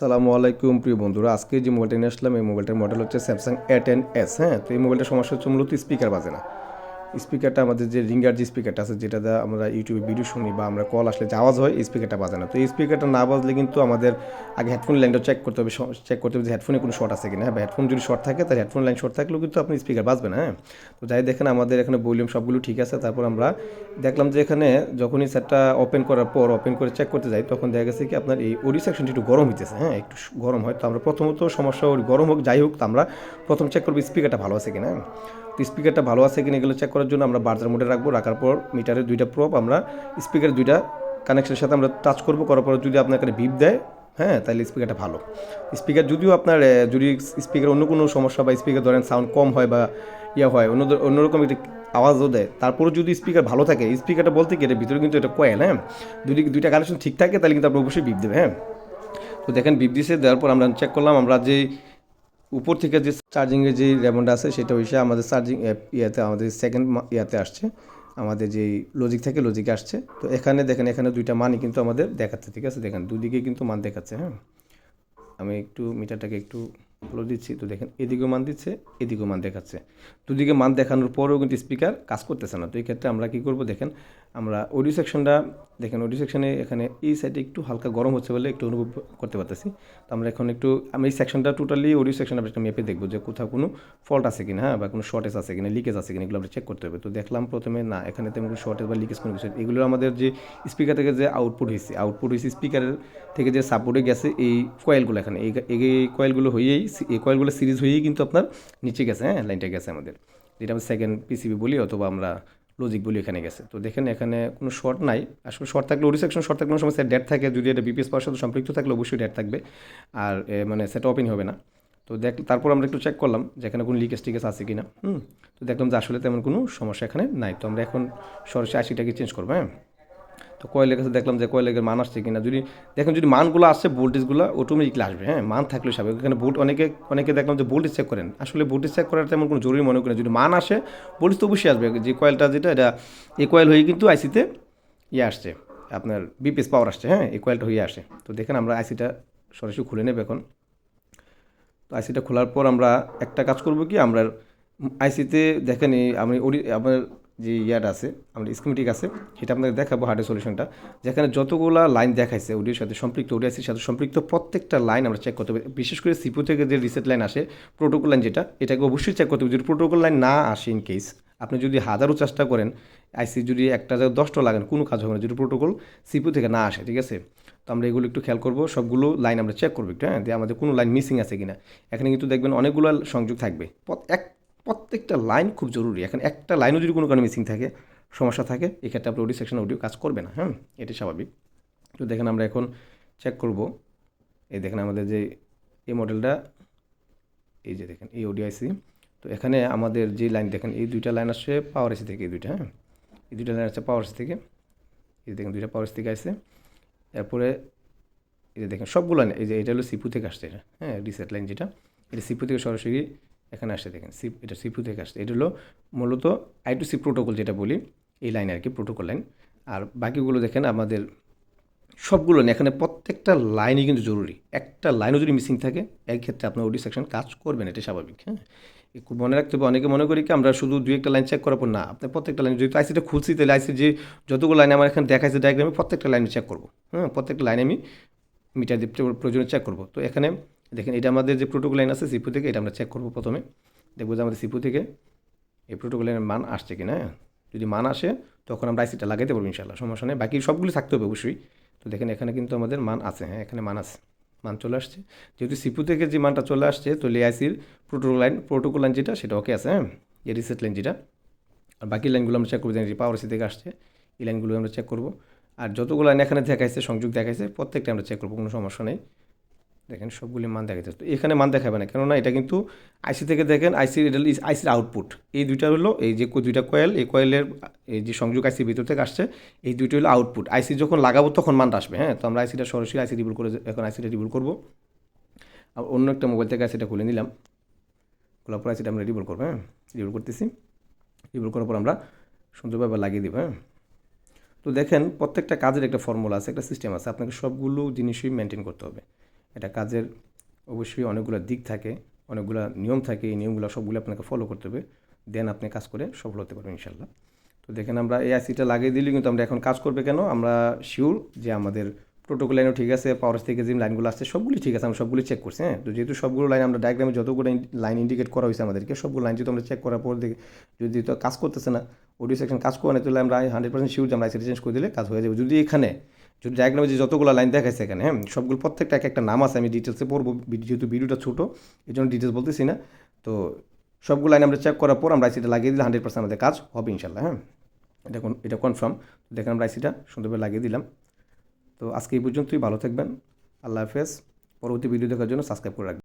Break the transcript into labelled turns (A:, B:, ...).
A: সালামু আলাইকুম, প্রিয় বন্ধুরা। আজকে যে মোবাইলটা নিয়ে আসলাম, এই মোবাইলটার মডেল হচ্ছে স্যামসাং এ টেন এস হ্যাঁ? তো এই মোবাইলটার সমস্যা হচ্ছে মূলত স্পিকার বাজে না। স্পিকারটা আমাদের যে রিঙ্গার যে স্পিকারটা আছে, যেটা দ্বারা আমরা ইউটিউবে ভিডিও শুনি বা আমরা কল আসলে যে আওয়াজ হয়, এই স্পিকারটা বাজে না। তো এই স্পিকারটা না বাজলে কিন্তু আমাদের আগে হেডফোন লাইনটা চেক করতে হবে চেক করতে হবে যে হেডফোনে কোনো শর্ট আছে কিনা। হ্যাঁ হেডফোন যদি শর্ট থাকে, তাহলে হেডফোন লাইন শর্ট থাকলেও কিন্তু আপনি স্পিকার বাজবে না হ্যাঁ। তো যাই দেখেন আমাদের এখানে ভলিউম সবগুলো ঠিক আছে। তারপর আমরা দেখলাম যে এখানে যখনই সেটটা ওপেন করার পর ওপেন করে চেক করতে যাই, তখন দেখা গেছে কি আপনার এই অডিও সেকশনটি একটু গরম হইতেছে হ্যাঁ একটু গরম হয়। তো আমরা প্রথমত সমস্যা গরম হোক, যাই হোক, তো আমরা প্রথম চেক করব স্পিকারটা ভালো আছে কিনা হ্যাঁ? স্পিকারটা ভালো আছে কিনা এগুলো চেক করার জন্য আমরা বার্জার মোডে রাখব। রাখার পর মিটারের দুইটা প্রপ আমরা স্পিকারের দুইটা কানেকশনের সাথে আমরা টাচ করব। করার পর যদি আপনার এখানে বিপ দেয় হ্যাঁ তাহলে স্পিকারটা ভালো। স্পিকার যদিও আপনার যদি স্পিকার অন্য কোনো সমস্যা বা স্পিকার ধরেন সাউন্ড কম হয় বা ইয়ে হয়, অন্য অন্যরকম একটি আওয়াজও দেয় তারপরে যদি স্পিকার ভালো থাকে স্পিকারটা বলতে এটা ভিতরে কিন্তু এটা কয়েল হ্যাঁ? যদি দুইটা কানেকশন ঠিক থাকে, তাহলে কিন্তু আপনি অবশ্যই বিপ দেবে হ্যাঁ? তো দেখেন বিপ দিছে, দেওয়ার পর আমরা চেক করলাম, আমরা যে উপর থেকে যে চার্জিংয়ের যে রেমন্ডটা আছে, সেটা হইসে আমাদের চার্জিং ইয়াতে, আমাদের সেকেন্ড ইয়াতে আসছে। আমাদের যে লজিক থেকে লজিকে আসছে। তো এখানে দেখেন, এখানে দুইটা মানই কিন্তু আমাদের দেখাচ্ছে, ঠিক আছে? দেখেন, দুদিকে কিন্তু মান দেখাচ্ছে হ্যাঁ? আমি একটু মিটারটাকে একটু ফলো দিচ্ছি। তো দেখেন, এদিকেও মান দিচ্ছে, এদিকেও মান দেখাচ্ছে। দুদিকে মান দেখানোর পরেও কিন্তু স্পিকার কাজ করতেছে না। তো এই ক্ষেত্রে আমরা কী করব? দেখেন আমরা অডিও সেকশনটা দেখেন অডিও সেকশনে এখানে এই সাইডে একটু হালকা গরম হচ্ছে বলে একটু অনুভব করতে পারতেছি। তো আমরা এখন একটু আমি এই সেকশনটা টোটালি অডিও সেকশন আমরা মেপে দেখব যে কোথাও কোনো ফল্ট আছে কিনা হ্যাঁ বা কোনো শর্টেজ আছে কিনা লিকেজ আছে কিনা, এগুলো আমরা চেক করতে হবে। তো দেখলাম প্রথমে, না, এখানে তেমন কোনো শর্টেজ বা লিকেজ কোনো কিছু এগুলো আমাদের যে স্পিকার থেকে যে আউটপুট হয়েছে আউটপুট হয়েছে স্পিকারের থেকে যে সাপোর্টে গেছে এই কয়েলগুলো এখানে। এই এই কয়েলগুলো হয়েই, এই কয়েলগুলো সিরিজ হয়েই কিন্তু আপনার নিচে গেছে হ্যাঁ লাইনটা গেছে আমাদের। যেটা আমরা সেকেন্ড পিসিবি বলি অথবা আমরা লজিক বলি এখানে গেছে। তো দেখেন এখানে কোনো শর্ট নাই। আসলে শর্ট থাকলে ওরি সেকশন শর্ট থাকলে কোনো ডেট থাকে। যদি এটা বিপিএস পাওয়ার সাথে সম্পৃক্ত থাকলে অবশ্যই ডেট থাকবে। আর মানে সেটা ওপেন হবে না। তো দেখ, তারপর আমরা একটু চেক করলাম যে এখানে কোনো লিকেজ টিকেজ আছে কি না হুম, তো দেখলাম যে আসলে তেমন কোনো সমস্যা এখানে নাই। তো আমরা এখন সরাসরি আশিটাকে চেঞ্জ করব হ্যাঁ? তো কয়েলের কাছে দেখলাম যে কয়েলের মান আসছে কিনা। যদি দেখেন, যদি মানগুলো আসছে ভোল্টেজগুলো অটোমেটিকলি আসবে হ্যাঁ মান থাকলে স্বাভাবিক। এখানে ভোল্ট অনেকে অনেকে দেখলাম যে ভোল্টেজ চেক করেন। আসলে ভোল্টেজ চেক করার তেমন কোনো জরুরি মনে করেন যদি মান আসে, ভোল্টেজ তো অবশ্যই আসবে। যে কয়েলটা যেটা, এটা এই কয়েল হয়ে কিন্তু আইসিতে ইয়ে আসছে, আপনার বিপিএস পাওয়ার আসছে হ্যাঁ এই কয়েলটা হয়ে আসে। তো দেখেন, আমরা আইসিটা সরাসরি খুলে নেব এখন। তো আইসিটা খোলার পর আমরা একটা কাজ করব কি, আমরা আইসিতে দেখেন আমি আমার যে ইয়াটা আছে, আমাদের স্কিমেটিক আছে, সেটা আপনাকে দেখাবো হার্ডের সলিউশনটা যেখানে যতগুলা লাইন দেখাইছে ওডিওর সাথে সম্পৃক্ত ওডিআইসির সাথে সম্পৃক্ত, প্রত্যেকটা লাইন আমরা চেক করতে পারি। বিশেষ করে সিপু থেকে যে রিসেট লাইন আসে প্রোটোকল লাইন যেটা, এটাকে অবশ্যই চেক করতে হবে। যদি প্রোটোকল লাইন না আসে ইন কেস আপনি যদি হাজারও চেষ্টা করেন আইসি যদি একটা দশটা লাগান, কোনো কাজ হবে না। যদি প্রোটোকল সিপু থেকে না আসে, ঠিক আছে? তো আমরা এগুলো একটু খেয়াল করব, সবগুলো লাইন আমরা চেক করব একটু হ্যাঁ? দিয়ে আমাদের কোনো লাইন মিসিং আছে কিনা। এখানে কিন্তু দেখবেন অনেকগুলো সংযোগ থাকবে। এক প্রত্যেকটা লাইন খুব জরুরি। এখন একটা লাইনও যদি কোনো কারণে মিসিং থাকে, সমস্যা থাকে এক্ষেত্রে আপনার অডিও সেকশন অডিও কাজ করবে না হ্যাঁ? এটি স্বাভাবিক। তো দেখেন আমরা এখন চেক করব। এই দেখেন আমাদের যে, এই মডেলটা এই যে দেখেন, এই ওডিআইসি তো এখানে আমাদের যে লাইন দেখেন এই দুইটা লাইন আসছে পাওয়ার এসি থেকে, এই দুইটা হ্যাঁ? এই দুইটা লাইন আসছে পাওয়ার এসি থেকে, এই দেখেন দুইটা পাওয়ার এসি থেকে আসছে। এরপরে এই যে দেখেন সবগুলো লাইন এই যে এটা হলো সিপু থেকে আসছে এটা হ্যাঁ রিসেট লাইন যেটা। এটা সিপু থেকে সরাসরি এখানে আসছে দেখেন সিপ এটা সিপু থেকে আসছে এটা হলো মূলত আই টু সি প্রোটোকল যেটা বলি, এই লাইন আর কি প্রোটোকল লাইন আর বাকিগুলো দেখেন, আমাদের সবগুলো এখানে প্রত্যেকটা লাইনই কিন্তু জরুরি। একটা লাইনও যদি মিসিং থাকে, এই ক্ষেত্রে আপনার ওডি সেকশন কাজ করবেন এটা স্বাভাবিক হ্যাঁ? খুব মনে রাখতে হবে, অনেকে মনে করি কি, আমরা শুধু দুই একটা লাইন চেক করার পর না আপনি প্রত্যেকটা লাইন যদি আইসিটা খুলছি, তাহলে আইসি যে যতগুলো লাইন আমার এখানে দেখাইছে ডায়াগ্রামে প্রত্যেকটা লাইন চেক করব হ্যাঁ? প্রত্যেকটা লাইনে আমি মিটার দিয়ে প্রয়োজনে চেক করব। তো এখানে দেখেন, এটা আমাদের যে প্রোটোকল লাইন আছে সিপু থেকে, এটা আমরা চেক করব প্রথমে। দেখব যে আমাদের সিপু থেকে এই প্রোটোকল লাইনের মান আসছে কিনা হ্যাঁ? যদি মান আসে, তখন আমরা আইসিটা লাগাইতে পারব ইনশাল্লাহ সমস্যা নেই। বাকি সবগুলো থাকতে হবে অবশ্যই। তো দেখেন, এখানে কিন্তু আমাদের মান আছে হ্যাঁ এখানে মান আছে, মান চলে আসছে। যেহেতু সিপু থেকে যে মানটা চলে আসছে, তো আইসির প্রোটোকল লাইন প্রোটোকল লাইন যেটা, সেটা ওকে আছে হ্যাঁ? এই রিসেট লাইন যেটা। আর বাকি লাইনগুলো আমরা চেক করব যে পাওয়ার এসি থেকে আসছে, এই লাইনগুলো আমরা চেক করব। আর যতগুলো লাইন এখানে দেখাইছে, সংযোগ দেখাইছে, প্রত্যেকটা আমরা চেক করব, কোনো সমস্যা নেই। দেখেন সবগুলি মান দেখাইছে তো এখানে মান দেখাবে না, কেননা এটা কিন্তু আইসি থেকে দেখেন আইসি এটা আইসির আউটপুট এই দুইটা হলো এই যে দুইটা কয়েল এই কয়েলের এই যে সংযোগ আইসির ভিতর থেকে আসছে, এই দুইটা হলো আউটপুট আইসি যখন লাগাবো তখন মানটা আসবে হ্যাঁ? তো আমরা আইসিটা সরাসরি আইসি রিবুল করে, এখন আইসিটা রিবুল করব। আর অন্য একটা মোবাইল থেকে আইসিটা খুলে নিলাম। খোলার পর আইসিটা আমরা রিবুল করব হ্যাঁ? রিবুল করতেছি। রিবুল করার পর আমরা সুন্দরভাবে লাগিয়ে দেবো হ্যাঁ? তো দেখেন প্রত্যেকটা কাজের একটা ফর্মুলা আছে, একটা সিস্টেম আছে। আপনাকে সবগুলো জিনিসই মেনটেন করতে হবে। এটা কাজের অবশ্যই অনেকগুলো দিক থাকে, অনেকগুলো নিয়ম থাকে, এই নিয়মগুলো সবগুলো আপনাকে ফলো করতে হবে। দেন আপনি কাজ করে সফল হতে পারবেন ইনশাল্লাহ তো দেখেন আমরা এই আইসিটা লাগিয়ে দিলে, কিন্তু আমরা এখন কাজ করবে কেন? আমরা শিওর যে আমাদের প্রোটোকল লাইনও ঠিক আছে পাওয়ার থেকে যে লাইনগুলো আসছে, সবগুলি ঠিক আছে, আমরা সবগুলি চেক করছি হ্যাঁ? তো যেহেতু সবগুলো লাইন আমরা ডায়াগ্রামে যতগুলো লাইন ইন্ডিকেট করা হয়েছে আমাদেরকে, সবগুলো লাইন যদি আমরা চেক করার পর দেখি, যদি তো কাজ করতেছে না অডিও সেকশন কাজ করে না তাহলে আমরা হান্ড্রেড পার্সেন্ট শিওর যে আমরা আইসিটা চেঞ্জ করে দিলে কাজ হয়ে যাবে। যদি এখানে, যদি ডায়াগ্রামে যে যতগুলো লাইন দেখাচ্ছে এখানে হ্যাঁ সবগুলো প্রত্যেকটা এক একটা নাম আছে, আমি ডিটেলসে পড়ব যেহেতু ভিডিওটা ছোটো এই জন্য ডিটেলস বলতেছি না। তো সবগুলো লাইন আমরা চেক করার পর আমরা আইসিটা লাগিয়ে দিলে হান্ড্রেড পার্সেন্ট আমাদের কাজ হবে ইনশাল্লাহ হ্যাঁ। এটা এটা কনফার্ম দেখেন আমরা আইসিটা সুন্দরভাবে লাগিয়ে দিলাম। তো আজকে এই পর্যন্তই, ভালো থাকবেন। আল্লাহ হাফেজ। পরবর্তী ভিডিও দেখার জন্য সাবস্ক্রাইব করে রাখবেন।